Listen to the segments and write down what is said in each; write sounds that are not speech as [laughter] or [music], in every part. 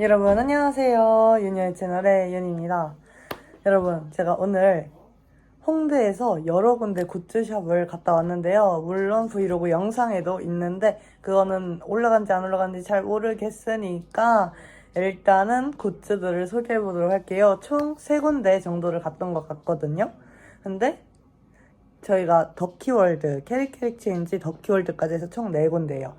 여러분 안녕하세요. 윤여의 채널의 윤입니다. 여러분 제가 오늘 홍대에서 여러 군데 굿즈샵을 갔다 왔는데요. 물론 브이로그 영상에도 있는데 그거는 올라간지 안 올라간지 잘 모르겠으니까 일단은 굿즈들을 소개해 보도록 할게요. 총 세 군데 정도를 갔던 것 같거든요. 근데 저희가 덕키월드, 캐릭캐릭 체인지 덕키월드까지 해서 총 4군데예요.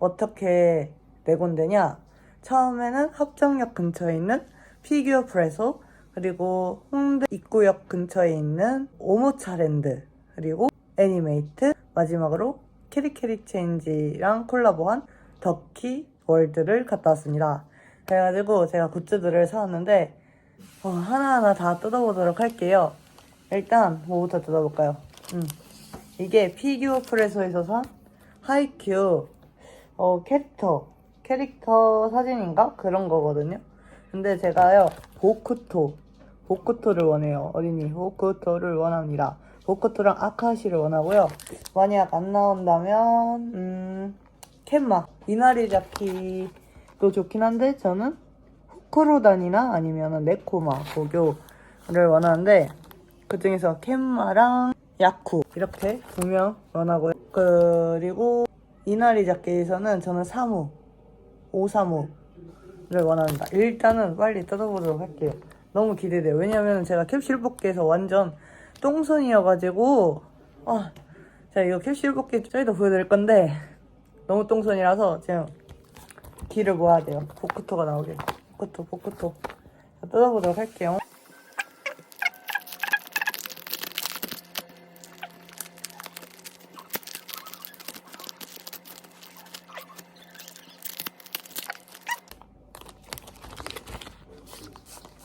어떻게 4군데냐? 처음에는 합정역 근처에 있는 피규어 프레소, 그리고 홍대 입구역 근처에 있는 오모차랜드, 그리고 애니메이트, 마지막으로 캐릭캐릭 체인지랑 콜라보한 덕키 월드를 갔다 왔습니다. 그래가지고 제가 굿즈들을 사왔는데 어, 하나하나 다 뜯어보도록 할게요. 일단 뭐부터 뜯어볼까요? 음. 이게 피규어 프레소에서 산 하이큐 어, 캐릭터 캐릭터 사진인가? 그런 거거든요. 근데 제가요 보쿠토 보쿠토를 원해요. 어린이 보쿠토를 원합니다. 보쿠토랑 아카시를 원하고요. 만약 안 나온다면 음 캔마 이나리자키도 좋긴 한데 저는 후크로단이나 아니면 네코마 고교를 원하는데 그 중에서 캔마랑 야쿠 이렇게 두 명 원하고요. 그리고 이나리 자켓에서는 저는 사무 오사무를 원합니다. 일단은 빨리 뜯어보도록 할게요. 너무 기대돼요. 왜냐면 제가 캡슐 뽑기에서 완전 똥손이어가지고 아 제가 이거 캡슐 뽑기 저희도 보여드릴 건데 너무 똥손이라서 지금 기를 모아야 돼요. 보크토가 나오게. 보크토, 보크토. 자, 뜯어보도록 할게요.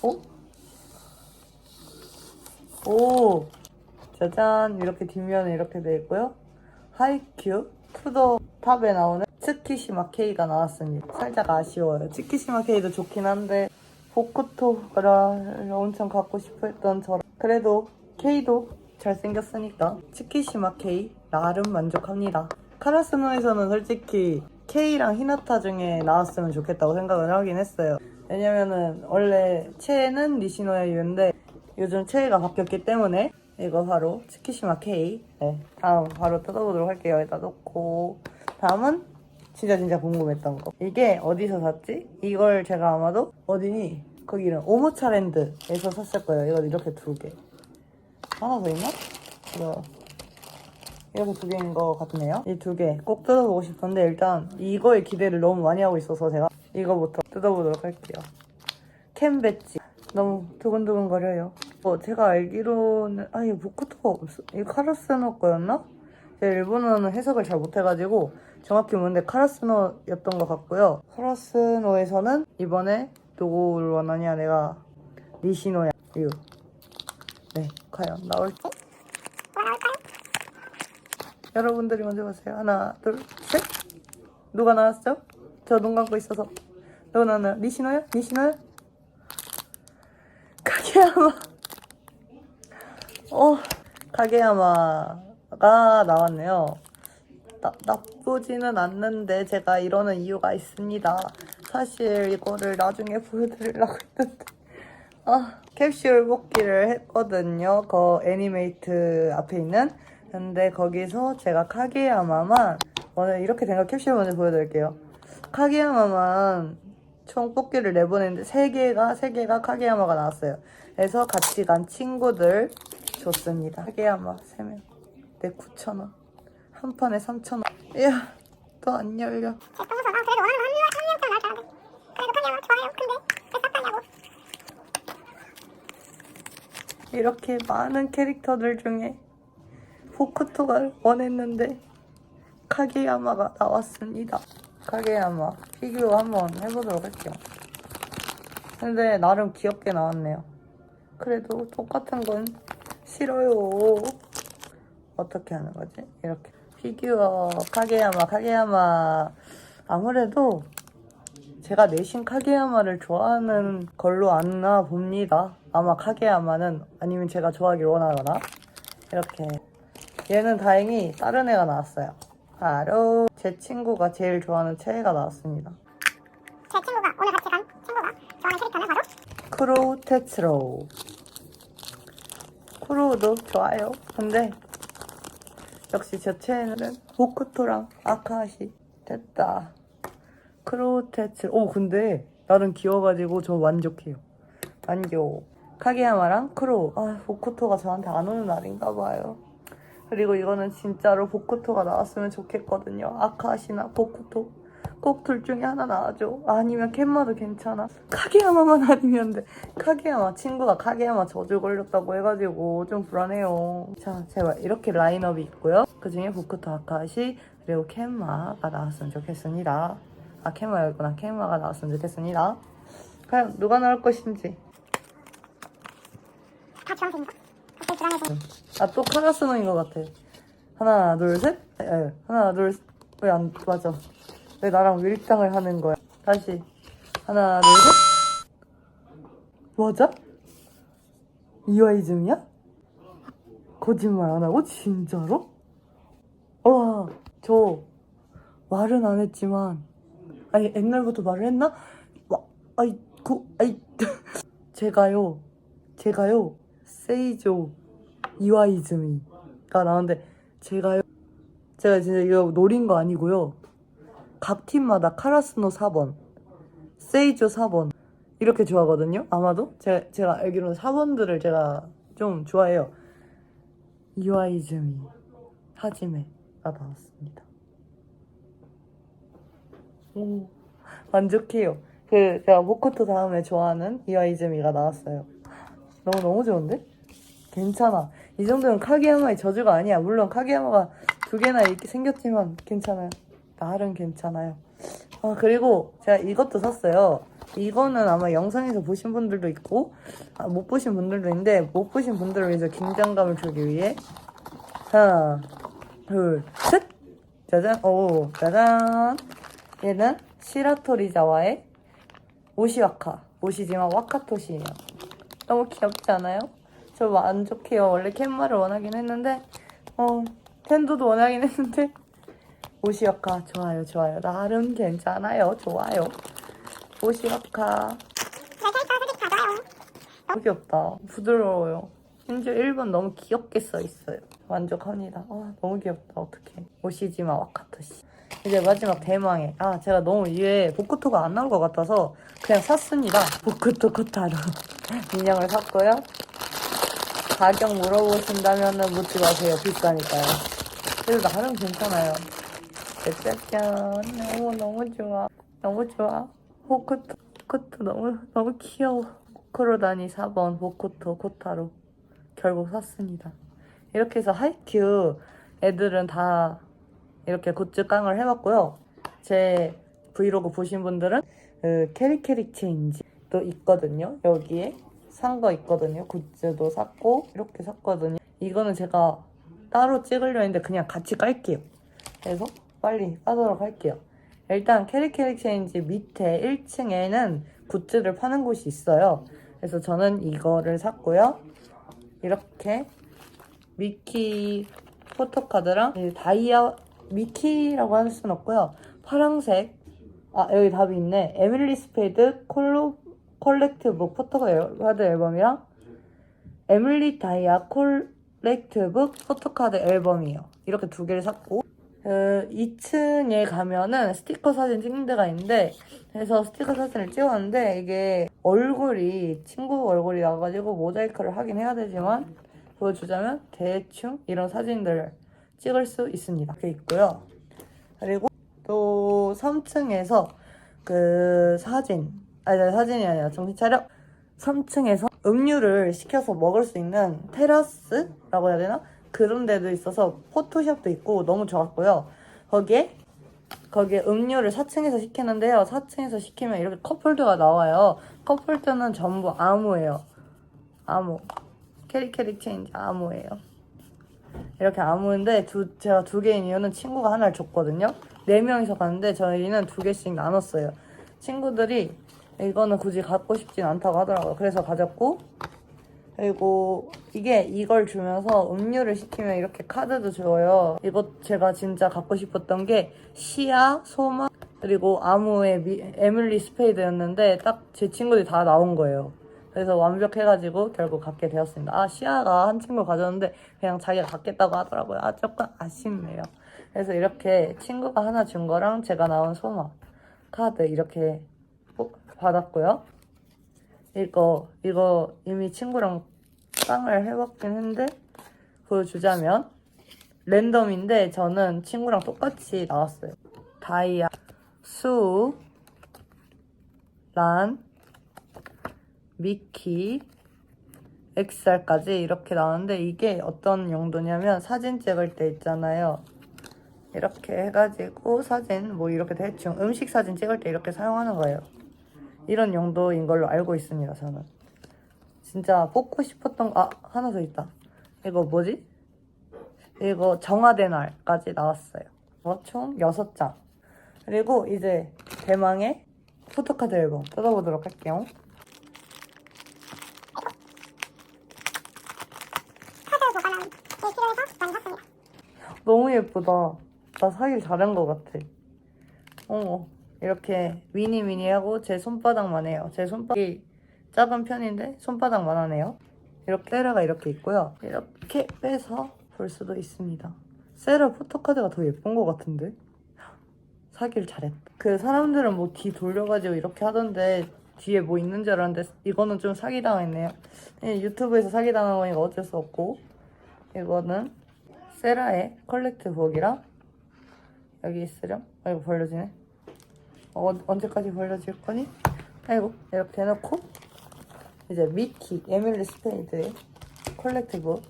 어? 오! 짜잔! 이렇게 뒷면에 이렇게 돼 있고요. 하이큐 투더 탑에 나오는 츠키시마 K가 나왔습니다. 살짝 아쉬워요. 츠키시마 K도 좋긴 한데 보쿠토를 엄청 갖고 싶어 했던 저라 그래도 K도 잘생겼으니까 츠키시마 K 나름 만족합니다. 카라스노에서는 솔직히 K랑 히나타 중에 나왔으면 좋겠다고 생각을 하긴 했어요. 왜냐면은 원래 채는 니시노의 유인데 요즘 채가 바뀌었기 때문에 이거 바로 츠키시마 K. 네 다음 바로 뜯어보도록 할게요. 여기다 놓고. 다음은 진짜 진짜 궁금했던 거. 이게 어디서 샀지? 이걸 제가 아마도 어디니? 거기는 오모차랜드에서 샀을 거예요. 이거 이렇게 두개. 하나 더 있나? 이거. 이렇게 두 개인 것 같네요. 이 두 개 꼭 뜯어보고 싶은데 일단 이거에 기대를 너무 많이 하고 있어서 제가 이거부터 뜯어보도록 할게요 캔 배지 너무 두근두근 거려요. 어, 제가 알기로는 아 이거 보크토가 없어. 이거 카라스노 거였나? 제가 일본어는 해석을 잘 못해가지고 정확히 뭔데 카라스노였던 것 같고요. 카라스노에서는 이번에 누구를 원하냐 내가 니시노야 이유. 네, 과연 나올지? 여러분들이 먼저 보세요. 하나, 둘, 셋. 누가 나왔죠? 저 눈 감고 있어서. 누가 나왔나요? 니시노야? 니시노야? 카게야마. 어, 카게야마가 나왔네요. 나, 나쁘지는 않는데 제가 이러는 이유가 있습니다. 사실 이거를 나중에 보여드리려고 했는데 아, 캡슐 뽑기를 했거든요. 그 애니메이트 앞에 있는. 근데 거기서 제가 카게야마만 오늘 이렇게 된거 캡슐 먼저 보여드릴게요. 카게야마만 총 뽑기를 내보냈는데 세 개가 세 개가 카게야마가 나왔어요. 그래서 같이 간 친구들 줬습니다. 카게야마 세 명. 네 9천 원. 한 판에 3천 원. 이야 또 안 열려. 이렇게 많은 캐릭터들 중에 포크토가 원했는데 카게야마가 나왔습니다. 카게야마 피규어 한번 해보도록 할게요. 근데 나름 귀엽게 나왔네요. 그래도 똑같은 건 싫어요. 어떻게 하는 거지? 이렇게 피규어 카게야마 카게야마 아무래도 제가 내신 카게야마를 좋아하는 걸로 아나 봅니다. 아마 카게야마는 아니면 제가 좋아하길 원하거나 이렇게 얘는 다행히 다른 애가 나왔어요. 바로 제 친구가 제일 좋아하는 채가 나왔습니다. 제 친구가 오늘 같이 간 친구가 크로우 테츠로우. 크로우도 좋아요. 근데 역시 제 최애는 보크토랑 아카시 됐다. 크로우 테츠. 오 근데 나름 귀여워가지고 저 만족해요. 만족. 카게야마랑 크로우. 아 보크토가 저한테 안 오는 날인가 봐요. 그리고 이거는 진짜로 보크토가 나왔으면 좋겠거든요. 아카시나 보크토. 꼭 둘 중에 하나 나와줘. 아니면 캔마도 괜찮아. 카게야마만 [laughs] 아니면 돼. 카게야마 친구가 카게야마 저주 걸렸다고 해가지고 좀 불안해요. 자, 제발 이렇게 라인업이 있고요. 그 중에 보크토 아카시 그리고 캔마가 나왔으면 좋겠습니다. 아 캔마였구나. 캔마가 나왔으면 좋겠습니다. 과연 누가 나올 것인지. 다 불안해져. 아 또 카라스노인 것 같아. 하나 둘 셋. 에, 하나 둘. 왜 안 맞아? 왜 나랑 밀당을 하는 거야? 다시 하나 둘 셋. 맞아? 이와이즘이야? 거짓말 안 하고 진짜로? 와, 저 말은 안 했지만 아니 옛날부터 말을 했나? 와, 아이 그 [laughs] 아이 제가요, 제가요 세이조 이와이즈미가 나오는데 제가요 제가 진짜 이거 노린 거 아니고요. 각 팀마다 카라스노 4번 세이조 4번 이렇게 좋아하거든요. 아마도? 제가, 제가 알기로는 4번들을 제가 좀 좋아해요. 이와이즈미 하지메가 나왔습니다. 오 만족해요. 그 제가 모코토 다음에 좋아하는 이와이즈미가 나왔어요. 너무 너무 좋은데? 괜찮아. 이 정도면 카게야마의 저주가 아니야. 물론 카게야마가 두 개나 이렇게 생겼지만 괜찮아요. 나름 괜찮아요. 아 그리고 제가 이것도 샀어요. 이거는 아마 영상에서 보신 분들도 있고 아, 못 보신 분들도 있는데 못 보신 분들을 위해서 긴장감을 주기 위해 하나 둘 셋 짜잔 오 짜잔 얘는 시라토리자와의 오시와카 오시지만 와카토시예요. 너무 귀엽지 않아요? 저 만족해요. 원래 캔마를 원하긴 했는데, 어, 텐도도 원하긴 했는데, 오시아카 좋아요, 좋아요. 나름 괜찮아요, 좋아요. 좋아요. 너무 귀엽다. 부드러워요. 심지어 1번 너무 귀엽게 써 있어요. 만족합니다. 아, 너무 귀엽다. 어떡해. 오시지마 와카토시. 이제 마지막 대망의. 아, 제가 너무 이에 보크토가 안 나올 것 같아서 그냥 샀습니다. 보크토 코타로. [laughs] 인형을 샀고요. 가격 물어보신다면은 묻지 마세요. 비싸니까요. 그래도 나름 괜찮아요. 짜잔. 너무 너무 좋아. 너무 좋아. 보크토, 보크토 너무 너무 귀여워. 코로다니 4번 보코토 코타로 결국 샀습니다. 이렇게 해서 하이큐 애들은 다 이렇게 굿즈 깡을 해봤고요. 제 브이로그 보신 분들은 그 캐리캐리 체인지도 있거든요. 여기에 산 거 있거든요. 굿즈도 샀고 이렇게 샀거든요. 이거는 제가 따로 찍으려 했는데 그냥 같이 깔게요. 그래서 빨리 까도록 할게요. 일단 캐리캐리 체인지 밑에 1층에는 굿즈를 파는 곳이 있어요. 그래서 저는 이거를 샀고요. 이렇게 미키 포토카드랑 이 다이아 미키라고 할 수는 없고요. 파랑색 아 여기 답이 있네. 에밀리 스페이드 콜로 컬렉트북 포토카드 앨범이랑 에밀리 다이아 콜렉트북 포토카드 앨범이에요. 이렇게 두 개를 샀고 그 2층에 가면은 스티커 사진 찍는 데가 있는데 그래서 스티커 사진을 찍었는데 이게 얼굴이 친구 얼굴이 나가지고 모자이크를 하긴 해야 되지만 보여주자면 대충 이런 사진들을 찍을 수 있습니다. 이렇게 있고요. 그리고 또 3층에서 그 사진 아니 아니, 사진이 아니라 정신 차려 3층에서 음료를 시켜서 먹을 수 있는 테라스라고 해야 되나? 그런 데도 있어서 포토샵도 있고 너무 좋았고요. 거기에 거기에 음료를 4층에서 시키는데요. 4층에서 시키면 이렇게 컵홀더가 나와요. 컵홀더는 전부 아무예요. 아무. 캐리 캐리 체인지 아무예요. 이렇게 아무인데 두, 제가 두 개인 이유는 친구가 하나를 줬거든요. 네 명이서 갔는데 저희는 두 개씩 나눴어요. 친구들이 이거는 굳이 갖고 싶진 않다고 하더라고요. 그래서 가졌고 그리고 이게 이걸 주면서 음료를 시키면 이렇게 카드도 줘요. 이거 제가 진짜 갖고 싶었던 게 시아, 소마, 그리고 아무의 미- 에밀리 스페이드였는데 딱 제 친구들이 다 나온 거예요. 그래서 완벽해가지고 결국 갖게 되었습니다. 아 시아가 한 친구 가졌는데 그냥 자기가 갖겠다고 하더라고요. 아 조금 아쉽네요. 그래서 이렇게 친구가 하나 준 거랑 제가 나온 소마 카드 이렇게 뽑- 받았고요. 이거 이거 이미 친구랑 깡을 해봤긴 했는데 보여주자면 랜덤인데 저는 친구랑 똑같이 나왔어요. 다이아, 수, 란, 미키, XR까지 이렇게 나오는데 이게 어떤 용도냐면 사진 찍을 때 있잖아요. 이렇게 해가지고 사진 뭐 이렇게 대충 음식 사진 찍을 때 이렇게 사용하는 거예요. 이런 용도인 걸로 알고 있습니다. 저는 진짜 뽑고 싶었던 거- 아 하나 더 있다. 이거 뭐지? 이거 정화된 날까지 나왔어요. 어, 총 6장. 그리고 이제 대망의 포토카드 앨범 뜯어보도록 할게요. 너무 예쁘다. 나 사길 잘한 것 같아. 어머, 이렇게 미니 미니하고 제 손바닥만 해요. 제 손바닥이 작은 편인데 손바닥만 하네요. 이렇게 세라가 이렇게 있고요. 이렇게 빼서 볼 수도 있습니다. 세라 포토카드가 더 예쁜 것 같은데? 사길 잘했다. 그 사람들은 뭐 뒤 돌려가지고 이렇게 하던데 뒤에 뭐 있는 줄 알았는데 이거는 좀 사기당했네요. 그냥 유튜브에서 사기당한 거니까 어쩔 수 없고 이거는 세라의 컬렉트 북이랑 여기 있으렴. 아이고 벌려지네. 어, 언제까지 벌려질 거니? 아이고 이렇게 대놓고 이제 미키 에밀리 스페이드의 컬렉트북.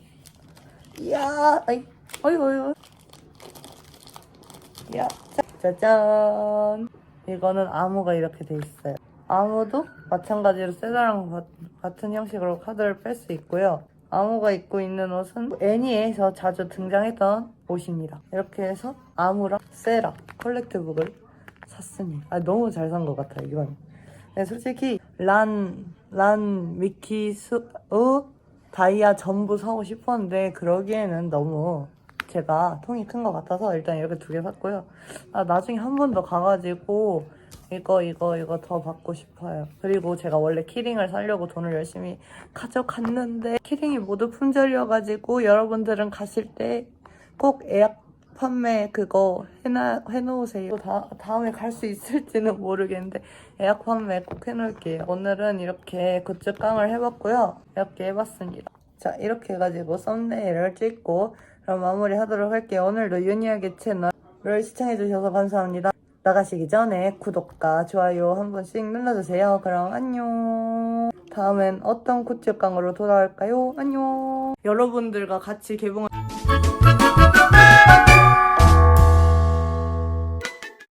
이야, 아이, 어이구 어이구. 야, 짜- 짜잔. 이거는 암호가 이렇게 돼 있어요. 암호도 마찬가지로 세라랑 바- 같은 형식으로 카드를 뺄 수 있고요. 암호가 입고 있는 옷은 애니에서 자주 등장했던 옷입니다. 이렇게 해서 암호랑 세라 컬렉트북을 샀습니다. 아, 너무 잘 산 것 같아요, 이건. 네, 솔직히 란, 란, 미키, 수, 어, 다이아 전부 사고 싶었는데 그러기에는 너무 제가 통이 큰 것 같아서 일단 이렇게 두 개 샀고요. 아, 나중에 한 번 더 가가지고 이거 이거 이거 더 받고 싶어요. 그리고 제가 원래 키링을 사려고 돈을 열심히 가져갔는데 키링이 모두 품절이어가지고 여러분들은 가실 때 꼭 예약 판매 그거 해놔, 해놓으세요. 다, 다음에 갈 수 있을지는 모르겠는데 예약 판매 꼭 해놓을게요. 오늘은 이렇게 굿즈 깡을 해봤고요. 이렇게 해봤습니다. 자 이렇게 해가지고 썸네일을 찍고 그럼 마무리 하도록 할게요. 오늘도 유니하게 채널을 시청해주셔서 감사합니다. 나가시기 전에 구독과 좋아요 한 번씩 눌러주세요. 그럼 안녕. 다음엔 어떤 굿즈 깡으로 돌아올까요? 안녕. 여러분들과 같이 개봉